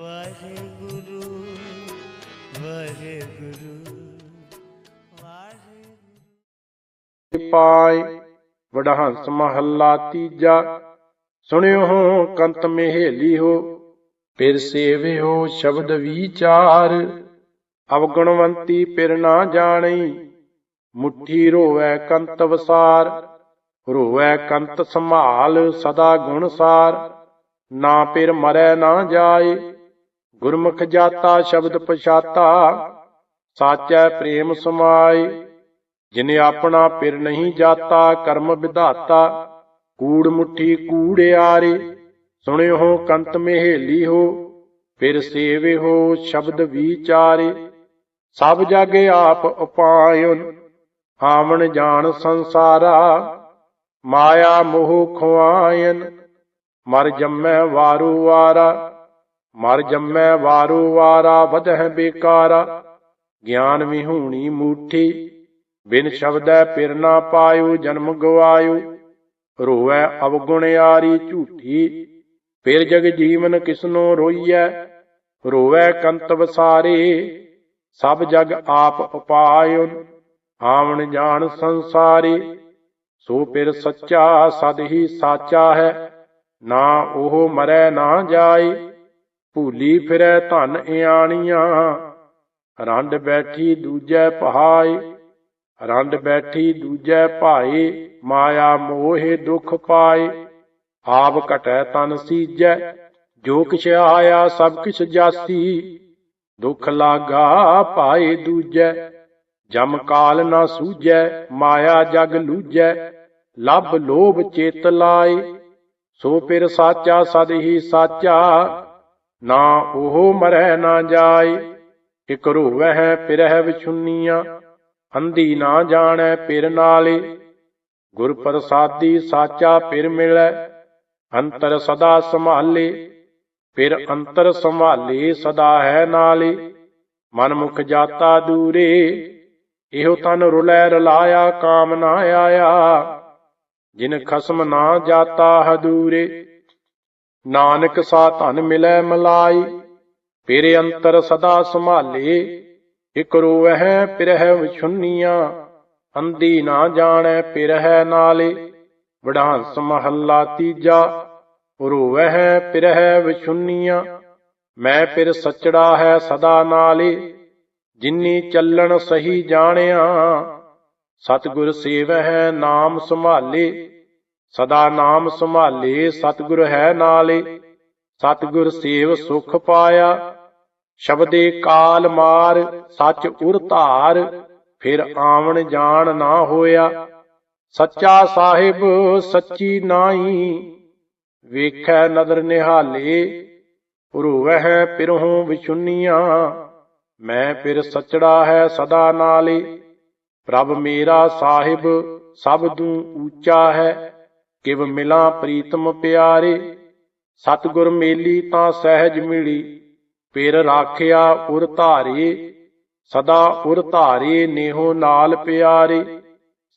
ਵਾਹਿਗੁਰੂ ਵਾਹਿਗੁਰੂ ਵਾਹਿਗੁਰੂ। ਪਾਏ ਵਡਹੰਸ ਮਹੱਲਾ ਤੀਜਾ, ਸੁਣਿਓ ਕੰਤ ਮਹੇਲੀ ਹੋ, ਫਿਰ ਸੇਵਿਓ ਸ਼ਬਦ ਵਿਚਾਰ। ਅਵਗੁਣਵੰਤੀ ਪਿਰ ਨਾ ਜਾਣੀ ਮੁਠੀ ਰੋਵੈ ਕੰਤ ਵਸਾਰ। ਰੋਵੈ ਕੰਤ ਸੰਭਾਲ ਸਦਾ ਗੁਣ ਸਾਰ, ਨਾ ਪਿਰ ਮਰੈ ਨਾ ਜਾਏ। ਗੁਰਮੁਖ ਜਾਤਾ ਸ਼ਬਦ ਪਛਾਤਾ, ਸਾਚੈ ਪ੍ਰੇਮ ਸਮਾਏ। ਜਿਨੇ ਆਪਣਾ ਪਿਰ ਨਹੀਂ ਜਾਤਾ, ਕਰਮ ਵਿਧਾਤਾ, ਕੂੜ ਮੁੱਠੀ ਕੂੜਿਆਰੇ ਸੁਣਿਓ ਹੋ ਕੰਤ ਮਹੇਲੀ ਹੋ, ਫਿਰ ਸੇਵੇ ਹੋ ਸ਼ਬਦ ਵਿਚਾਰੇ। ਸਭ ਜਗ ਆਪ ਉਪਾਇਨ, ਆਵਣ ਜਾਣ ਸੰਸਾਰਾ। ਮਾਇਆ ਮੋਹ ਖੁਆਇਨ, ਮਰ ਜੰਮੈ ਵਾਰੂ ਵਾਰਾ ਮਰ ਜੰਮੈ ਵਾਰੂ ਵਾਰਾ ਵਧਹਿ ਬੇਕਾਰਾ। ਗਿਆਨ ਵਿਹੂਣੀ ਮੂਠੀ। ਬਿਨ ਸ਼ਬਦੈ ਪਿਰ ਨਾ ਪਾਇਓ ਜਨਮ ਗਵਾਇਓ। ਰੋਵੈ ਅਵਗੁਣਿਆਰੀ ਝੂਠੀ। ਫਿਰ ਜਗ ਜੀਵਨ ਕਿਸਨੋ ਰੋਈਐ? ਰੋਵੈ ਕੰਤ ਵਸਾਰੇ। ਸਭ ਜਗ ਆਪ ਉਪਾਇਓ ਆਵਣ ਜਾਣ ਸੰਸਾਰੇ। ਸੋ ਫਿਰ ਸੱਚਾ ਸਦ ਹੀ ਸਾਚਾ ਹੈ। ਨਾ ਉਹ ਮਰੈ ਨਾ ਜਾਏ। ਭੂਲੀ ਫਿਰੈ ਧਨ ਇਆਣੀਆਂ। ਰੰਡ ਬੈਠੀ ਦੂਜੈ ਪਹਾਏ, ਰੰਡ ਬੈਠੀ ਦੂਜੈ ਭਾਏ, ਮਾਇਆ ਮੋਹਿ ਦੁਖ ਪਾਏ। ਆਪ ਘਟੈ ਤਨ ਸੀਜੈ, ਜੋ ਕਿਛ ਆਇਆ ਸਭ ਕਿਛ ਜਾਸੀ। ਦੁਖ ਲਾਗਾ ਪਾਏ ਦੂਜੈ, ਜਮ ਕਾਲ ਨਾ ਸੂਜੈ, ਮਾਇਆ ਜਗ ਲੂਜੈ। ਲਭ ਲੋਭ ਚੇਤ ਲਾਏ, ਸੋ ਫਿਰ ਸਾਚਾ ਸਦ ਹੀ ਸਾਚਾ। ਨਾ ਉਹ ਮਰੈ ਨਾ ਜਾਏ, ਇਕ ਰੋਵਹਿ ਪਿਰਹਿ ਵਿਛੁੰਨੀਆਂ ਅੰਧੀ ਨਾ ਜਾਣੈ ਪਿਰ ਨਾਲੇ। ਗੁਰ ਪ੍ਰਸਾਦੀ ਸਾਚਾ ਪਿਰ ਮਿਲੈ, ਅੰਤਰ ਸਦਾ ਸੰਭਾਲੇ ਫਿਰ ਅੰਤਰ ਸੰਭਾਲੇ ਸਦਾ ਹੈ ਨਾਲੇ। ਮਨ ਮੁਖ ਜਾਤਾ ਦੂਰੇ, ਇਹੋ ਤਨ ਰੁਲੈ ਰਲਾਇਆ, ਕਾਮ ਨਾ ਆਇਆ। ਜਿਨ ਖਸਮ ਨਾ ਜਾਤਾ ਹਦੂਰੇ ਨਾਨਕ ਸਾ ਧਨ ਮਿਲੈ ਮਲਾਈ ਪੇਰੇ ਅੰਤਰ ਸਦਾ ਸੰਭਾਲੇ। ਇਕ ਰੋਵਹਿ, ਪਿਰਹਿ ਵਿਛੁੰਨੀਆਂ ਅੰਦੀ ਨਾ ਜਾਣੈ, ਪਿਰਹਿ ਨਾਲੇ। ਵਡਾਂਸ ਮਹੱਲਾ ਤੀਜਾ, ਰੋਵਹਿ, ਪਿਰਹਿ ਵਿਛੁੰਨੀਆਂ। ਮੈਂ ਫਿਰ ਸਚੜਾ ਹੈ ਸਦਾ ਨਾਲੇ, ਜਿਨੀ ਚੱਲਣ ਸਹੀ ਜਾਣਿਆ। ਸਤਿਗੁਰ ਸੇਵਹਿ ਨਾਮ ਸੰਭਾਲੇ। ਸਦਾ ਨਾਮ ਸੰਭਾਲੇ, ਸਤਿਗੁਰ ਹੈ ਨਾਲੇ। ਸਤਿਗੁਰ ਸੇਵ ਸੁਖ ਪਾਇਆ। ਸ਼ਬਦੇ ਕਾਲ ਮਾਰ, ਸੱਚ ਉਰ ਧਾਰ, ਫਿਰ ਆਵਣ ਜਾਣ ਨਾ ਹੋਇਆ। ਸੱਚਾ ਸਾਹਿਬ, ਸੱਚੀ ਨਾਈ ਵੇਖੈ ਨਦਰ ਨਿਹਾਲੇ। ਰੋਵਹਿ ਪਿਰਹੋਂ ਵਿਛੁੰਨੀਆਂ, ਮੈਂ ਫਿਰ ਸਚੜਾ ਹੈ ਸਦਾ ਨਾਲੇ। ਪ੍ਰਭ ਮੇਰਾ ਸਾਹਿਬ, ਸਭ ਤੋਂ ਉੱਚਾ ਹੈ। ਕਿਵ ਮਿਲਾਂ ਪ੍ਰੀਤਮ ਪਿਆਰੇ, ਸਤਿਗੁਰ ਮੇਲੀ ਤਾਂ ਸਹਿਜ ਮਿਲੀ, ਪਿਰ ਰਾਖਿਆ ਉਰ ਧਾਰੇ, ਸਦਾ ਉਰ ਧਾਰੇ ਨੇਹੋ ਨਾਲ ਪਿਆਰੇ,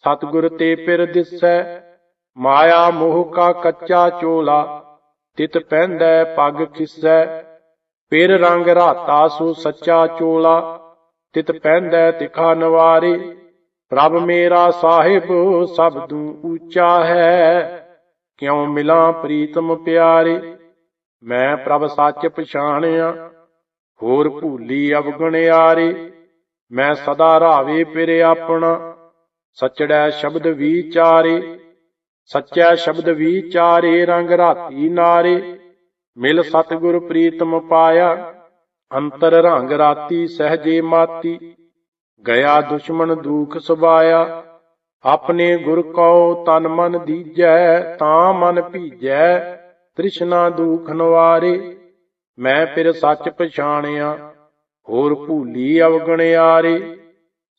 ਸਤਿਗੁਰ ਤੇ ਪਿਰ ਦਿਸੈ, ਮਾਇਆ ਮੋਹ ਕਾ ਕੱਚਾ ਚੋਲਾ, ਤਿਤ ਪਹਿੰਦੈ ਪੱਗ ਖਿਸੈ, ਪਿਰ ਰੰਗ ਰਾਤਾ ਸੋ ਸੱਚਾ ਚੋਲਾ, ਤਿਤ ਪਹਿੰਦੈ ਤਿਖਾ ਨਵਾਰੇ ਪ੍ਰਭ ਮੇਰਾ ਸਾਹਿਬ ਸਭ ਤੋਂ ਉੱਚਾ ਹੈ। ਕਿਉ ਮਿਲਾਂ ਪ੍ਰੀਤਮ ਪਿਆਰੇ? ਮੈਂ ਪ੍ਰਭ ਸੱਚ ਪਛਾਣਿਆ, ਹੋਰ ਭੂਲੀ ਅਵਗੁਣਿਆਰੇ ਮੈਂ ਸਦਾ ਰਾਵੇ ਪਿਰੇ ਆਪਣਾ, ਸਚੜੈ ਸ਼ਬਦ ਵਿਚਾਰੇ। ਸੱਚਾ ਸ਼ਬਦ ਵਿਚਾਰੇ, ਰੰਗ ਰਾਤੀ ਨਾਰੇ। ਮਿਲ ਸਤਿਗੁਰ ਪ੍ਰੀਤਮ ਪਾਇਆ, ਅੰਤਰ ਰੰਗ ਰਾਤੀ ਸਹਜੇ ਮਾਤੀ। ਗਿਆ ਦੁਸ਼ਮਣ ਦੁਖ ਸੁਭਾਇਆ। ਆਪਣੇ ਗੁਰ ਕਉ ਤਨ ਮਨ ਦੀਜੈ, ਤਾਂ ਮਨ ਭੀਜੈ, ਤ੍ਰਿਸ਼ਨਾ ਦੁਖ ਨਵਾਰੇ। ਮੈਂ ਫਿਰ ਸੱਚ ਪਛਾਣਿਆ, ਹੋਰ ਭੂਲੀ ਅਵਗਣਿਆਰੇ।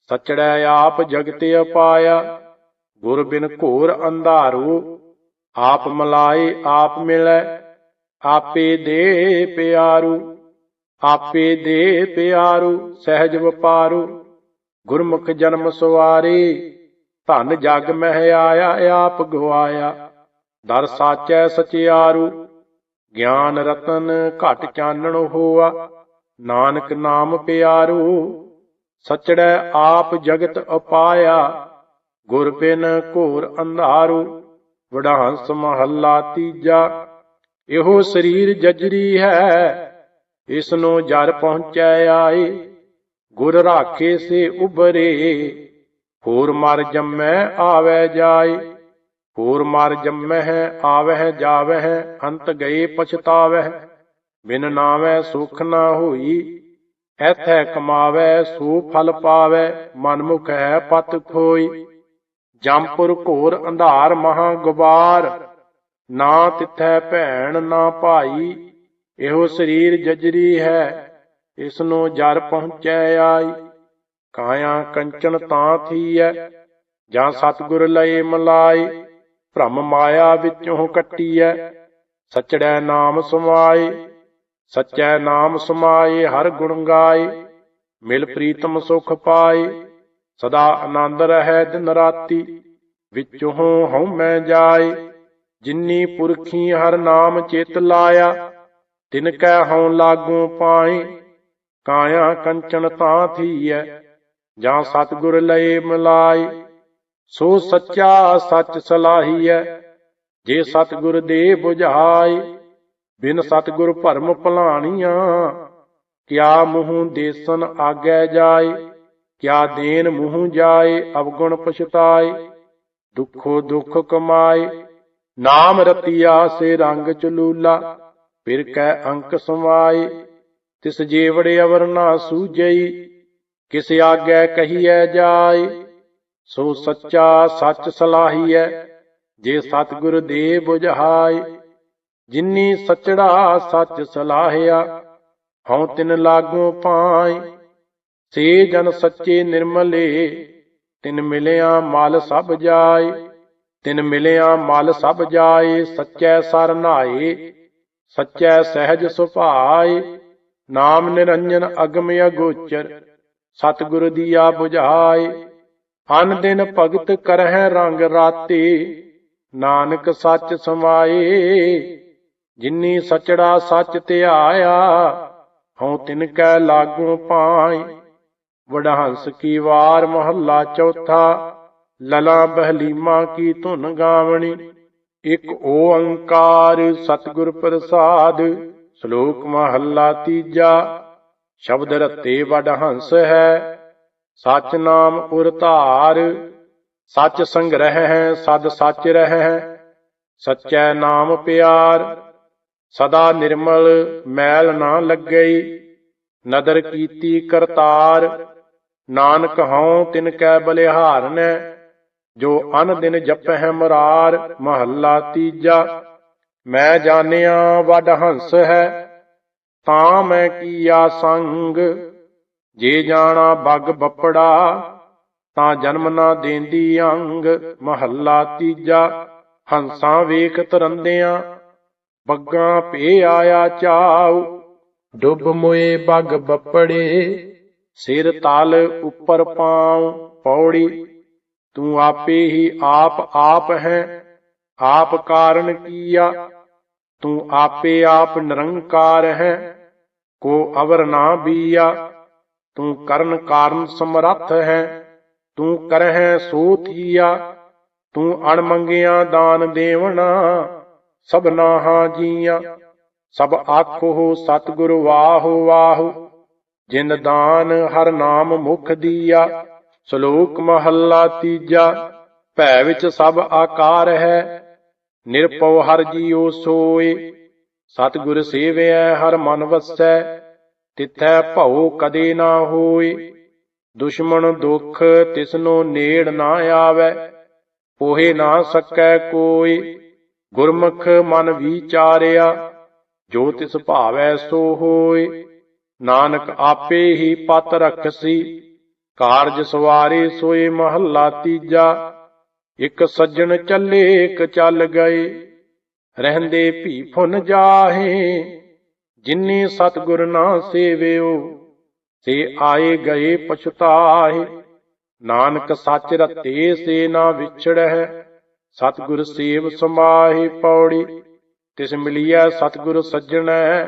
ਸਚੜੈ ਆਪ ਜਗਤ ਅਪਾਇਆ, ਗੁਰ ਬਿਨ ਘੋਰ ਅੰਧਾਰੋ। ਆਪ ਮਲਾਏ, ਆਪ ਮਿਲੈ, ਆਪੇ ਦੇ ਪਿਆਰੂ। ਆਪੇ ਦੇ ਪਿਆਰੂ, ਸਹਿਜ ਵਪਾਰੂ। ਗੁਰਮੁਖ ਜਨਮ ਸਵਾਰੇ, ਧਨ ਜਗ ਮਹਿ ਆਇਆ, ਆਪ ਗਵਾਇਆ ਦਰ ਸਾਚੈ ਸਚਿਆਰੂ ਗਿਆਨ ਰਤਨ ਘਟ ਚਾਨਣ ਹੋਆ। ਨਾਨਕ ਨਾਮ ਪਿਆਰੂ, ਸਚੜੈ ਆਪ ਜਗਤ ਅਪਾਇਆ। ਗੁਰ ਬਿਨ ਘੋਰ ਅੰਧਾਰੂ, ਵਡਾਂਸ ਮਹੱਲਾ ਤੀਜਾ। ਇਹੋ ਸਰੀਰ ਜਜਰੀ ਹੈ, ਇਸ ਨੂੰ ਜਰ ਪਹੁੰਚੈ ਆਏ। ਗੁਰ ਰਾਖੇ ਸੇ ਉਬਰੇ ਹੋਰ ਮਰ ਜੰਮੈ ਆਵੈ ਜਾਏ। ਹੋਰ ਮਰ ਜੰਮੈ ਆਵਹਿ ਜਾਵਹਿ, ਅੰਤ ਗਏ ਪਛਤਾਵਹਿ। ਬਿਨ ਨਾਵੈ ਸੁਖ ਨਾ ਹੋਈ, ਐਥੈ ਕਮਾਵੈ ਸੋ ਫਲ ਪਾਵੈ ਮਨਮੁਖ ਹੈ ਪਤ ਖੋਈ। ਜੰਪੁਰ ਘੋਰ ਅੰਧਾਰ ਮਹਾ ਗੁਬਾਰ, ਨਾ ਤਿਥੈ ਭੈਣ ਨਾ ਭਾਈ, ਇਹੋ ਸਰੀਰ ਜਜਰੀ ਹੈ। ਇਸ ਨੂੰ ਜਰ ਪਹੁੰਚੈ ਆਈ। ਕਾਇਆ ਕੰਚਨ ਤਾਂ ਥੀਐ, ਜਾਂ ਸਤਿਗੁਰ ਲਏ ਮਲਾਈ ਭ੍ਰਮ ਮਾਇਆ ਵਿੱਚੋਂ ਕੱਟੀਐ, ਸਚੜੈ ਨਾਮ ਸਮਾਏ, ਸਚੈ ਨਾਮ ਸਮਾਏ ਹਰ ਗੁਣ ਗਾਏ, ਮਿਲ ਪ੍ਰੀਤਮ ਸੁਖ ਪਾਏ, ਸਦਾ ਆਨੰਦ ਰਹੈ ਦਿਨ ਰਾਤੀ, ਵਿੱਚੋਂ ਹਉਮੈ ਜਾਏ, ਜਿਨੀ ਪੁਰਖੀ ਹਰ ਨਾਮ ਚਿਤ ਲਾਇਆ, ਤਿਨ ਕੈ ਹਉ ਲਾਗੂ ਪਾਏ ਕਾਇਆ ਕੰਚਨ ਤਾਂ ਥੀਐ, ਜਾਂ ਸਤਿਗੁਰ ਲਏ ਮਿਲਾਈ ਸੋ ਸੱਚਾ ਸੱਚ ਸਲਾਹੀਐ, ਜੇ ਸਤਿਗੁਰ ਦੇ 부ਝਾਈ ਬਿਨ ਸਤਿਗੁਰ ਭਰਮ ਭਲਾਣੀਆਂ, ਕਿਆ ਮੂੰਹ ਦੇਸਨ ਆਗੈ ਜਾਏ, ਕਿਆ ਦੇਨ ਮੂੰਹ ਜਾਏ ਅਵਗੁਣ ਪਛਤਾਏ, ਦੁਖੋ ਦੁਖ ਕਮਾਏ, ਨਾਮ ਰਤੀਆ ਸੇ ਰੰਗ ਚਲੂਲਾ, ਫਿਰ ਕੈ ਅੰਕ ਸਮਾਏ ਤਿਸ ਜੀਵੜੇ ਅਵਰ ਨਾ ਸੂਝਈ, ਕਿਸ ਆਗੈ ਕਹੀਐ ਜਾਏ, ਸੋ ਸੱਚਾ ਸੱਚ ਸਲਾਹੀਐ, ਜੇ ਸਤਿਗੁਰ ਦੇ 부ਝਾਈ ਜਿਨੀ ਸਚੜਾ ਸੱਚ ਸਲਾਹਿਆ, ਹਉ ਤਿਨ ਲਾਗੋ ਪਾਈ ਸੇ ਜਨ ਸੱਚੇ ਨਿਰਮਲੇ, ਤਿਨ ਮਿਲਿਆ ਮਲ ਸਭ ਜਾਏ। ਤਿਨ ਮਿਲਿਆ ਮਲ ਸਭ ਜਾਏ, ਸੱਚੈ ਸਰ ਨਾਏ, ਸੱਚੈ ਸਹਿਜ ਸੁਭਾਏ। ਨਾਮ ਨਿਰੰਜਨ ਅਗਮ ਅਗੋਚਰ, ਸਤਿਗੁਰ ਦੀਆ 부ਝਾਏ ਅਨ ਦਿਨ ਭਗਤ ਕਰਹਿ ਰੰਗ ਰਾਤੇ, ਨਾਨਕ ਸੱਚ ਸਮਾਏ। ਜਿਨੀ ਸਚੜਾ ਸੱਚ ਧਿਆਇਆ ਹਉ ਤਿਨ ਕੈ ਲਾਗੂ ਪਾਏ। ਵਡਹੰਸ ਕੀ ਵਾਰ ਮਹੱਲਾ ਚੌਥਾ, ਲਲਾ ਬਹਲੀਮਾ ਕੀ ਧੁਨ ਗਾਵਣੀ। ਇਕ ਓੰਕਾਰ ਸਤਿਗੁਰ ਪ੍ਰਸਾਦ ਸ਼ਲੋਕ ਮਹੱਲਾ ਤੀਜਾ। ਸ਼ਬਦ ਰਤੇ ਵਡਹੰਸ ਹੈ, ਸਚ ਨਾਮ ਉਰ ਧਾਰ। ਸਚ ਸੰਗ੍ਰਹਿ ਹੈ, ਸਦ ਸਚ ਰਹਿ ਹੈ। ਸਚੈ ਨਾਮ ਪਿਆਰ, ਸਦਾ ਨਿਰਮਲ ਮੈਲ ਨਾ ਲੱਗਈ। ਨਦਰ ਕੀਤੀ ਕਰਤਾਰ, ਨਾਨਕ ਹਉ ਤਿਨ ਕੈ ਬਲਿਹਾਰਨੈ। ਜੋ ਅਨ ਦਿਨ ਜਪਹਿ ਮਰਾਰ, ਮਹੱਲਾ ਤੀਜਾ। ਮੈਂ ਜਾਣਿਆ ਵੱਡ ਹੰਸ ਹੈ, ਤਾਂ ਮੈਂ ਕੀਆ ਸੰਗ। ਜੇ ਜਾਣਾ ਬੱਗ ਬੱਪੜਾ, ਤਾਂ ਜਨਮ ਨਾ ਦੇਂਦੀ ਅੰਗ। ਮਹੱਲਾ ਤੀਜਾ, ਹੰਸਾਂ ਵੇਖ ਤਰੰਦਿਆਂ, ਬੱਗਾ ਭੇ ਆਇਆ ਚਾਉ। ਡੁੱਬ ਮੋਏ ਬੱਗ ਬੱਪੜੇ, ਸਿਰ ਤਲ ਉੱਪਰ ਪਾਉ। ਪੌੜੀ, ਤੂੰ ਆਪੇ ਹੀ ਆਪ ਆਪ ਹੈ, ਆਪ ਕਾਰਨ ਕੀਆ ਤੂੰ ਆਪੇ ਆਪ ਨਿਰੰਕਾਰ ਹੈ, ਕੋ ਅਵਰ ਨਾ ਬੀਆ। ਤੂੰ ਕਰਨ ਕਾਰਨ ਸਮਰੱਥ ਹੈ, ਤੂੰ ਕਰਹਿ ਸੋ ਥੀਆ ਤੂੰ ਅਣਮੰਗਿਆ ਦਾਨ ਦੇਵਣਾ, ਸਭਨਾ ਹਾਂ ਜੀਆਂ ਸਭ ਆਖੋ, ਸਤਿਗੁਰ ਵਾਹੁ ਵਾਹੁ, ਜਿਨ ਦਾਨ ਹਰ ਨਾਮ ਮੁਖ ਦੀਆ। ਸ਼ਲੋਕ ਮਹੱਲਾ ਤੀਜਾ, ਭੈ ਵਿੱਚ ਸਭ ਆਕਾਰ ਹੈ ਨਿਰਪਉ ਹਰ ਜੀਉ ਸੋਏ। ਸਤਿਗੁਰ ਸੇਵਿਐ ਹਰ ਮਨ ਵਸੈ, ਤਿਥੈ ਭਉ ਕਦੇ ਨਾ ਹੋਏ। ਦੁਸ਼ਮਣ ਦੁਖ ਤਿਸਨੋ ਨੇੜ ਨਾ ਆਵੈ, ਪੋਹੇ ਨਾ ਸਕੈ ਕੋਈ ਗੁਰਮੁਖ ਮਨ ਵਿਚਾਰਿਆ, ਜੋ ਤਿਸ ਭਾਵੈ ਸੋ ਹੋਏ। ਨਾਨਕ ਆਪੇ ਹੀ ਪਤ ਰਖਸੀ, ਕਾਰਜ ਸਵਾਰੇ ਸੋਏ ਮਹੱਲਾ ਤੀਜਾ। ਇਕ ਸੱਜਣ ਚੱਲੇ ਇਕ ਚੱਲ ਗਏ। ਰਹਿੰਦੇ ਭੀ ਫੁਨ ਜਾਹੇ। ਜਿਨੀ ਸਤਗੁਰ ਨਾ ਸੇਵਿਓ, ਸੇ ਆਏ ਗਏ ਪਛਤਾਹੇ। ਨਾਨਕ ਸੱਚ ਰਤੇ ਸੇ ਨਾ ਵਿਛੜਹਿ। ਸਤਗੁਰ ਸੇਵ ਸਮਾਹੀ ਪੌੜੀ। ਤਿਸ ਮਿਲਿਆ ਸਤਿਗੁਰ ਸੱਜਣੈ,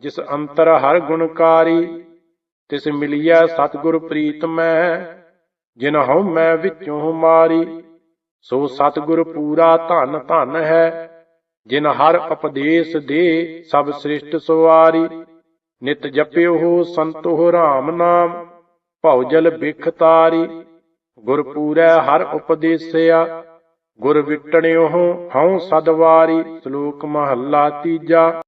ਜਿਸ ਅੰਤਰ ਹਰ ਗੁਣਕਾਰੀ ਤਿਸ ਮਿਲਿਆ ਸਤਿਗੁਰ ਪ੍ਰੀਤਮੈ ਜਿਨ ਹਉ ਮੈਂ ਵਿੱਚੋਂ ਮਾਰੀ। ਸੋ ਸਤਿਗੁਰ ਪੂਰਾ ਧਨ ਧਨ ਹੈ, ਜਿਨ ਹਰ ਉਪਦੇਸ਼ ਦੇ ਸਭ ਸ੍ਰਿਸ਼ਟ ਸਵਾਰੀ। ਨਿਤ ਜਪਿਓ ਸੰਤੋ ਰਾਮ ਨਾਮ, ਭਉ ਜਲ ਬਿਖ ਤਾਰੀ। ਗੁਰ ਪੂਰੈ ਹਰ ਉਪਦੇਸਿਆ, ਗੁਰ ਵਿਟਣਿਓ ਹਉ ਸਦਵਾਰੀ। ਸ਼ਲੋਕ ਮਹੱਲਾ ਤੀਜਾ।